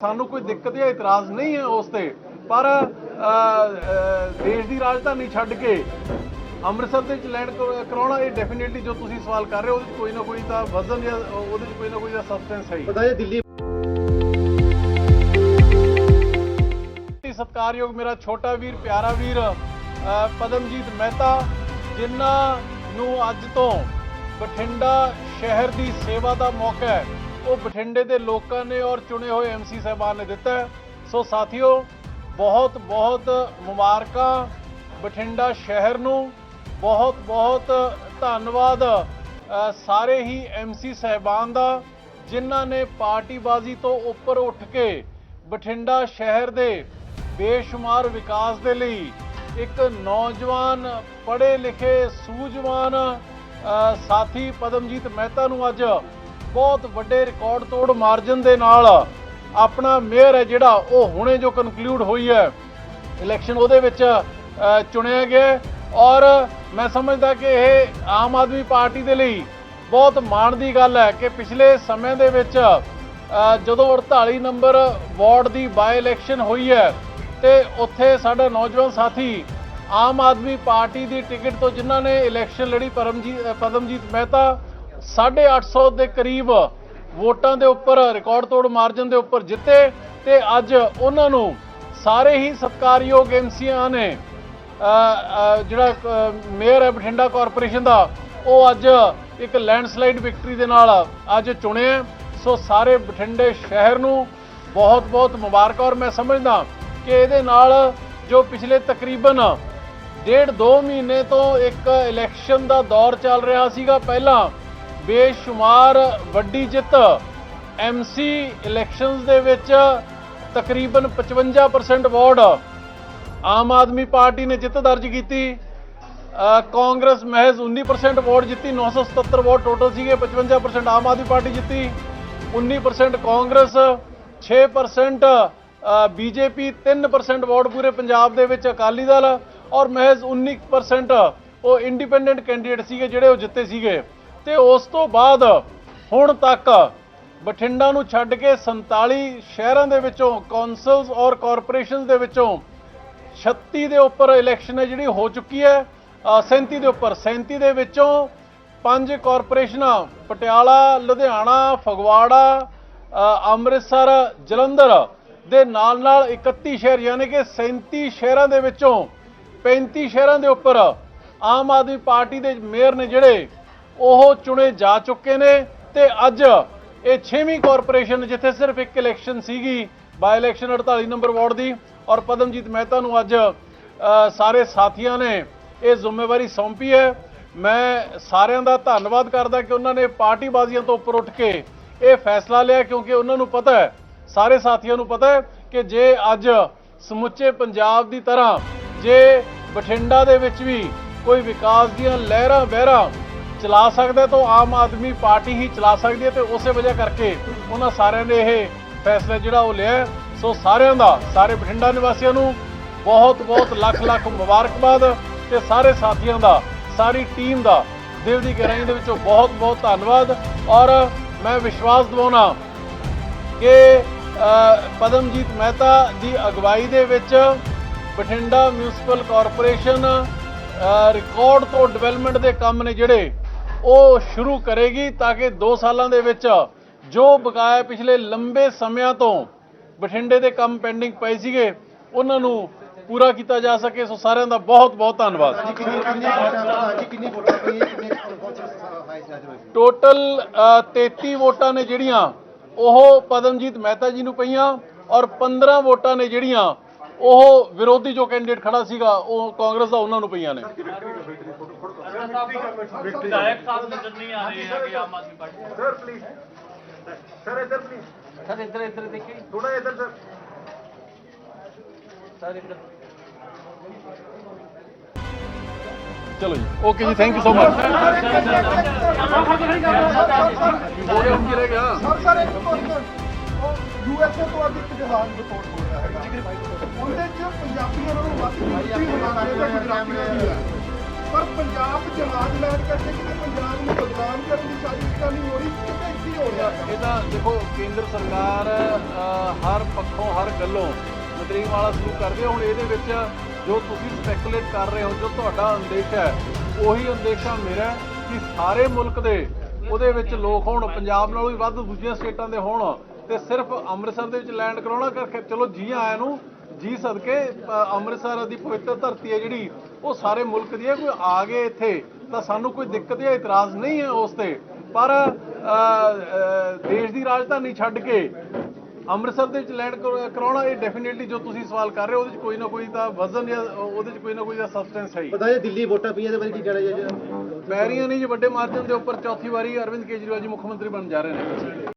ਸਾਨੂੰ ਕੋਈ ਦਿੱਕਤ ਜਾਂ ਇਤਰਾਜ਼ ਨਹੀਂ ਹੈ ਉਸ ਤੇ। ਪਰ ਦੇਸ਼ ਦੀ ਰਾਜਧਾਨੀ ਛੱਡ ਕੇ ਅੰਮ੍ਰਿਤਸਰ ਦੇ ਵਿੱਚ ਲੈਂਡ ਕਰਾਉਣਾ ਇਹ ਡੈਫੀਨਿਟਲੀ ਜੋ ਤੁਸੀਂ ਸਵਾਲ ਕਰ ਰਹੇ ਹੋ ਉਹਦੇ 'ਚ ਕੋਈ ਨਾ ਕੋਈ ਤਾਂ ਵਜ਼ਨ ਜਾਂ ਉਹਦੇ 'ਚ ਕੋਈ ਨਾ ਕੋਈ ਦਾ ਸਬਸਟੈਂਸ ਹੈ ਪਤਾ ਹੈ ਦਿੱਲੀ ਸਤਿਕਾਰਯੋਗ ਮੇਰਾ ਛੋਟਾ ਵੀਰ ਪਿਆਰਾ ਵੀਰ ਪਦਮਜੀਤ ਮਹਿਤਾ ਜਿਨ੍ਹਾਂ ਨੂੰ ਅੱਜ ਤੋਂ ਬਠਿੰਡਾ ਸ਼ਹਿਰ ਦੀ ਸੇਵਾ ਦਾ ਮੌਕਾ ਹੈ। ਉਹ ਬਠਿੰਡੇ ਦੇ ਲੋਕਾਂ ਨੇ ਔਰ ਚੁਣੇ ਹੋਏ ਐਮਸੀ ਸਾਹਿਬਾਨ ਨੇ ਦਿੱਤਾ ਸੋ ਸਾਥੀਓ, ਬਹੁਤ ਬਹੁਤ ਮੁਬਾਰਕਾਂ ਬਠਿੰਡਾ ਸ਼ਹਿਰ ਨੂੰ। ਬਹੁਤ ਬਹੁਤ ਧੰਨਵਾਦ ਸਾਰੇ ਹੀ ਐਮਸੀ ਸਾਹਿਬਾਨ ਦਾ, ਜਿਨ੍ਹਾਂ ਨੇ ਪਾਰਟੀਬਾਜ਼ੀ ਤੋਂ ਉੱਪਰ ਉੱਠ ਕੇ ਬਠਿੰਡਾ ਸ਼ਹਿਰ ਦੇ ਬੇਸ਼ੁਮਾਰ ਵਿਕਾਸ ਦੇ ਲਈ ਇੱਕ ਨੌਜਵਾਨ, ਪੜ੍ਹੇ ਲਿਖੇ, ਸੂਝਵਾਨ ਸਾਥੀ ਪਦਮਜੀਤ ਮਹਿਤਾ ਨੂੰ ਅੱਜ ਬਹੁਤ ਵੱਡੇ ਰਿਕਾਰਡ ਤੋੜ ਮਾਰਜਨ ਦੇ ਨਾਲ ਆਪਣਾ ਮੇਅਰ ਹੈ ਜਿਹੜਾ ਉਹ ਹੁਣੇ ਜੋ ਕਨਕਲੂਡ ਹੋਈ ਹੈ। ਇਲੈਕਸ਼ਨ ਉਹਦੇ ਵਿੱਚ ਚੁਣਿਆ ਗਿਆ ਔਰ ਮੈਂ ਸਮਝਦਾ ਕਿ ਇਹ ਆਮ ਆਦਮੀ ਪਾਰਟੀ ਦੇ ਲਈ ਬਹੁਤ ਮਾਣ ਦੀ ਗੱਲ ਹੈ ਕਿ ਪਿਛਲੇ ਸਮੇਂ ਦੇ ਵਿੱਚ ਜਦੋਂ 48 ਨੰਬਰ ਵਾਰਡ ਦੀ ਬਾਈ ਇਲੈਕਸ਼ਨ ਹੋਈ ਹੈ ਤੇ ਉੱਥੇ ਸਾਡਾ ਨੌਜਵਾਨ ਸਾਥੀ ਆਮ ਆਦਮੀ ਪਾਰਟੀ ਦੀ ਟਿਕਟ ਤੋਂ ਜਿਨ੍ਹਾਂ ਨੇ ਇਲੈਕਸ਼ਨ ਲੜੀ ਪਰਮਜੀਤ ਅ, ਪਦਮਜੀਤ ਮਹਿਤਾ 850 ਦੇ ਕਰੀਬ ਵੋਟਾਂ ਦੇ ਉੱਪਰ, ਰਿਕਾਰਡ ਤੋੜ ਮਾਰਜਨ ਦੇ ਉੱਪਰ ਜਿੱਤੇ ਤੇ ਅੱਜ ਉਹਨਾਂ ਨੂੰ ਸਾਰੇ ਹੀ ਸਤਕਾਰਯੋਗ ਐਮਸੀਆਂ ਨੇ ਜਿਹੜਾ ਮੇਅਰ ਹੈ ਬਠਿੰਡਾ ਕਾਰਪੋਰੇਸ਼ਨ ਦਾ, ਉਹ ਅੱਜ ਇੱਕ ਲੈਂਡਸਲਾਈਡ ਵਿਕਟਰੀ ਦੇ ਨਾਲ ਅੱਜ ਚੁਣੇ ਹੈ। ਸੋ ਸਾਰੇ ਬਠਿੰਡੇ ਸ਼ਹਿਰ ਨੂੰ ਬਹੁਤ ਬਹੁਤ ਮੁਬਾਰਕ ਔਰ ਮੈਂ ਸਮਝਦਾ ਕਿ ਇਹਦੇ ਨਾਲ ਜੋ ਪਿਛਲੇ ਤਕਰੀਬਨ ਡੇਢ ਦੋ ਮਹੀਨੇ ਤੋਂ ਇੱਕ ਇਲੈਕਸ਼ਨ ਦਾ ਦੌਰ ਚੱਲ ਰਿਹਾ ਸੀਗਾ, ਪਹਿਲਾਂ ਬੇਸ਼ੁਮਾਰ ਵੱਡੀ ਜਿੱਤ ਐਮਸੀ ਇਲੈਕਸ਼ਨਸ ਦੇ ਵਿੱਚ ਤਕਰੀਬਨ 55% ਵੋਟ ਆਮ ਆਦਮੀ ਪਾਰਟੀ ਨੇ ਜਿੱਤ ਦਰਜ ਕੀਤੀ। ਕਾਂਗਰਸ ਮਹਿਜ਼ 19% ਵੋਟ ਜਿੱਤੀ 977 ਵੋਟ ਟੋਟਲ ਸੀਗੇ 55% ਆਮ ਆਦਮੀ ਪਾਰਟੀ ਜਿੱਤੀ 19% ਕਾਂਗਰਸ 6% ਬੀਜੇਪੀ 3% ਵੋਟ ਪੂਰੇ ਪੰਜਾਬ ਦੇ ਵਿੱਚ ਅਕਾਲੀ ਦਲ ਔਰ ਮਹਿਜ਼ 19% ਉਹ ਇੰਡੀਪੈਂਡੈਂਟ ਕੈਂਡੀਡੇਟ ਸੀਗੇ ਜਿਹੜੇ ਉਹ ਜਿੱਤੇ ਸੀਗੇ। ਤੇ ਉਸ ਤੋਂ ਬਾਅਦ ਹੁਣ ਤੱਕ ਬਠਿੰਡਾ ਨੂੰ ਛੱਡ ਕੇ 47 ਸ਼ਹਿਰਾਂ ਦੇ ਵਿੱਚੋਂ ਕੌਂਸਲਸ ਔਰ ਕਾਰਪੋਰੇਸ਼ਨਸ ਦੇ ਵਿੱਚੋਂ 36 ਦੇ ਉੱਪਰ ਇਲੈਕਸ਼ਨ ਹੈ ਜਿਹੜੀ ਹੋ ਚੁੱਕੀ ਹੈ। ਅ, 37 ਦੇ ਉੱਪਰ 37 ਦੇ ਵਿੱਚੋਂ ਪੰਜ ਕਾਰਪੋਰੇਸ਼ਨਾਂ ਪਟਿਆਲਾ ਲੁਧਿਆਣਾ ਫਗਵਾੜਾ ਅੰਮ੍ਰਿਤਸਰ ਜਲੰਧਰ ਦੇ ਨਾਲ ਨਾਲ 31 ਸ਼ਹਿਰ ਯਾਨੀ ਕਿ 37 ਸ਼ਹਿਰਾਂ ਦੇ ਵਿੱਚੋਂ 35 ਸ਼ਹਿਰਾਂ ਦੇ ਉੱਪਰ ਆਮ ਆਦਮੀ ਪਾਰਟੀ ਦੇ ਮੇਅਰ ਨੇ ਜਿਹੜੇ ਉਹ ਚੁਣੇ ਜਾ ਚੁੱਕੇ ਨੇ ਤੇ ਅੱਜ ਇਹ 6ਵੀਂ ਕਾਰਪੋਰੇਸ਼ਨ ਜਿੱਥੇ ਸਿਰਫ ਇੱਕ ਇਲੈਕਸ਼ਨ ਸੀਗੀ ਬਾਈ ਇਲੈਕਸ਼ਨ 48 ਨੰਬਰ ਵਾਰਡ ਦੀ, ਔਰ ਪਦਮਜੀਤ ਮਹਿਤਾ ਨੂੰ ਅੱਜ ਸਾਰੇ ਸਾਥੀਆਂ ਨੇ ਇਹ ਜ਼ਿੰਮੇਵਾਰੀ ਸੌਂਪੀ ਹੈ। ਮੈਂ ਸਾਰਿਆਂ ਦਾ ਧੰਨਵਾਦ ਕਰਦਾ ਕਿ ਉਹਨਾਂ ਨੇ ਪਾਰਟੀਬਾਜ਼ੀਆਂ ਤੋਂ ਉੱਪਰ ਉੱਠ ਕੇ ਇਹ ਫੈਸਲਾ ਲਿਆ, ਕਿਉਂਕਿ ਉਹਨਾਂ ਨੂੰ ਪਤਾ ਹੈ, ਸਾਰੇ ਸਾਥੀਆਂ ਨੂੰ ਪਤਾ ਹੈ ਕਿ ਜੇ ਅੱਜ ਸਮੁੱਚੇ ਪੰਜਾਬ ਦੀ ਤਰ੍ਹਾਂ ਜੇ ਬਠਿੰਡਾ ਦੇ ਵਿੱਚ ਵੀ ਕੋਈ ਵਿਕਾਸ ਦੀਆਂ ਲਹਿਰਾਂ ਬਹਿਰਾਂ ਚਲਾ ਸਕਦਾ ਹੈ ਤਾਂ ਆਮ ਆਦਮੀ ਪਾਰਟੀ ਹੀ ਚਲਾ ਸਕਦੀ ਹੈ ਤੇ ਉਸੇ ਵਜ੍ਹਾ ਕਰਕੇ ਉਹਨਾਂ ਸਾਰਿਆਂ ਨੇ ਇਹ ਫੈਸਲਾ ਜਿਹੜਾ ਉਹ ਲਿਆ ਸੋ ਸਾਰਿਆਂ ਦਾ, ਸਾਰੇ ਬਠਿੰਡਾ ਨਿਵਾਸੀਆਂ ਨੂੰ ਬਹੁਤ ਬਹੁਤ ਲੱਖ ਲੱਖ ਮੁਬਾਰਕਬਾਦ ਤੇ ਸਾਰੇ ਸਾਥੀਆਂ ਦਾ, ਸਾਰੀ ਟੀਮ ਦਾ ਦਿਲ ਦੀ ਗਹਿਰਾਈ ਦੇ ਵਿੱਚੋਂ ਬਹੁਤ ਬਹੁਤ ਧੰਨਵਾਦ। ਔਰ ਮੈਂ ਵਿਸ਼ਵਾਸ ਦਿਵਾਉਣਾ ਕਿ ਪਦਮਜੀਤ ਮਹਿਤਾ ਦੀ ਅਗਵਾਈ ਦੇ ਵਿੱਚ ਬਠਿੰਡਾ ਮਿਊਨਿਸਪਲ ਕਾਰਪੋਰੇਸ਼ਨ ਰਿਕਾਰਡ ਤੋਂ ਡਿਵੈਲਪਮੈਂਟ ਦੇ ਕੰਮ ਨੇ ਜਿਹੜੇ ਉਹ ਸ਼ੁਰੂ ਕਰੇਗੀ ਤਾਂ ਕਿ 2 ਸਾਲਾਂ ਦੇ ਵਿੱਚ ਜੋ ਬਕਾਇਆ ਪਿਛਲੇ ਲੰਬੇ ਸਮਿਆਂ ਤੋਂ ਬਠਿੰਡੇ ਦੇ ਕੰਮ ਪੈਂਡਿੰਗ ਪਏ ਸੀਗੇ ਉਹਨਾਂ ਨੂੰ ਪੂਰਾ ਕੀਤਾ ਜਾ ਸਕੇ। ਸੋ ਸਾਰਿਆਂ ਦਾ ਬਹੁਤ ਬਹੁਤ ਧੰਨਵਾਦ। ਟੋਟਲ ਅ, 33 ਵੋਟਾਂ ਨੇ ਜਿਹੜੀਆਂ ਉਹ ਪਦਮਜੀਤ ਮਹਿਤਾ ਜੀ ਨੂੰ ਪਈਆਂ ਔਰ 15 ਵੋਟਾਂ ਨੇ ਜਿਹੜੀਆਂ ਉਹ ਵਿਰੋਧੀ ਜੋ ਕੈਂਡੀਡੇਟ ਖੜਾ ਸੀਗਾ ਉਹ ਕਾਂਗਰਸ ਦਾ ਉਹਨਾਂ ਨੂੰ ਪਈਆਂ ਨੇ। ਵਿਧਾਇਕ ਸਾਹਿਬ ਨਜ਼ਰ ਨਹੀਂ ਆ ਰਹੇ ਹੈਗੇ Aam Aadmi Party sir please sir ਇੱਧਰ ਪਲੀਜ਼ ਸਰ ਇੱਧਰ ਇੱਧਰ ਦੇਖੀ ਥੋੜਾ ਇੱਧਰ ਸਰ ਸਰ ਇੱਧਰ ਚਲੋ ਜੀ ਓਕੇ ਜੀ thank you so much sir sir ਇੱਕ ਯੂਐਸਏ ਤੋਂ ਅੱਜ ਇੱਕ ਜਹਾਜ਼ ਰਿਪੋਰਟ ਹੋ ਰਿਹਾ ਹੈਗਾ ਉਹਦੇ ਚ ਪੰਜਾਬੀਆਂ ਨਾਲੋਂ ਵੱਧ ਗਿਣਤੀ ਹੋਣਾ ਚਾਹੀਦਾ ਗੁਜਰਾਤੀਆਂ ਦੀ ਹੈ ਪਰ ਪੰਜਾਬ ਜਹਾਜ਼ ਲੈਂਡ ਕਰਕੇ ਕਿਤੇ ਪੰਜਾਬ ਨੂੰ ਬਦਨਾਮ ਕਰਨ ਦੀ ਸਾਜ਼ਿਸ਼ ਤਾਂ ਨਹੀਂ ਹੋ ਰਹੀ, ਕਿਤੇ ਕੀ ਹੋ ਰਿਹਾ ਇਹਦਾ ਦੇਖੋ, ਕੇਂਦਰ ਸਰਕਾਰ ਹਰ ਪੱਖੋਂ, ਹਰ ਗੱਲੋਂ ਮਤਰੀਮ ਵਾਲਾ ਸਲੂਕ ਕਰਦੀ ਹੁਣ ਇਹਦੇ ਵਿੱਚ ਜੋ ਤੁਸੀਂ ਸਪੈਕੂਲੇਟ ਕਰ ਰਹੇ ਹੋ, ਜੋ ਤੁਹਾਡਾ ਅੰਦੇਸ਼ਾ ਹੈ, ਉਹੀ ਅੰਦੇਸ਼ਾ ਮੇਰਾ ਕਿ ਸਾਰੇ ਮੁਲਕ ਦੇ ਉਹਦੇ ਵਿੱਚ ਲੋਕ ਹੋਣ, ਪੰਜਾਬ ਨਾਲੋਂ ਵੀ ਵੱਧ ਦੂਜੀਆਂ ਸਟੇਟਾਂ ਦੇ ਹੋਣ ਤੇ ਸਿਰਫ ਅੰਮ੍ਰਿਤਸਰ ਦੇ ਵਿੱਚ ਲੈਂਡ ਕਰਾਉਣਾ ਕਰਕੇ, ਚਲੋ ਜੀ ਆਇਆਂ ਨੂੰ ਜੀ ਸਦਕੇ ਅੰਮ੍ਰਿਤਸਰ ਦੀ ਪਵਿੱਤਰ ਧਰਤੀ ਹੈ ਜਿਹੜੀ ਉਹ ਸਾਰੇ ਮੁਲਕ ਦੀ ਹੈ ਕੋਈ ਆ ਗਏ ਇੱਥੇ ਤਾਂ ਸਾਨੂੰ ਕੋਈ ਦਿੱਕਤ ਜਾਂ ਇਤਰਾਜ਼ ਨਹੀਂ ਹੈ ਉਸ ਤੇ। ਪਰ ਦੇਸ਼ ਦੀ ਰਾਜਧਾਨੀ ਛੱਡ ਕੇ ਅੰਮ੍ਰਿਤਸਰ ਦੇ ਵਿੱਚ ਲੈਂਡ ਕਰਾਉਣਾ ਇਹ ਡੈਫੀਨਿਟਲੀ ਜੋ ਤੁਸੀਂ ਸਵਾਲ ਕਰ ਰਹੇ ਹੋ ਉਹਦੇ ਵਿੱਚ ਕੋਈ ਨਾ ਕੋਈ ਤਾਂ ਵਜ਼ਨ ਜਾਂ ਉਹਦੇ ਵਿੱਚ ਕੋਈ ਨਾ ਕੋਈ ਦਾ ਸਬਸਟੈਂਸ ਹੈ ਹੀ। ਪਤਾ ਹੈ ਦਿੱਲੀ ਵੋਟਾਂ ਪਈਆਂ ਦੇ ਬਾਰੇ ਕੀ ਕਹਿਣਾ ਚਾਹੀਦਾ। ਪੈ ਰਹੀਆਂ ਨਹੀਂ ਜੀ ਵੱਡੇ ਮਾਰਜਨ ਦੇ ਉੱਪਰ ਚੌਥੀ ਵਾਰੀ ਅਰਵਿੰਦ ਕੇਜਰੀਵਾਲ ਜੀ ਮੁੱਖ ਮੰਤਰੀ ਬਣ ਜਾ ਰਹੇ ਨੇ।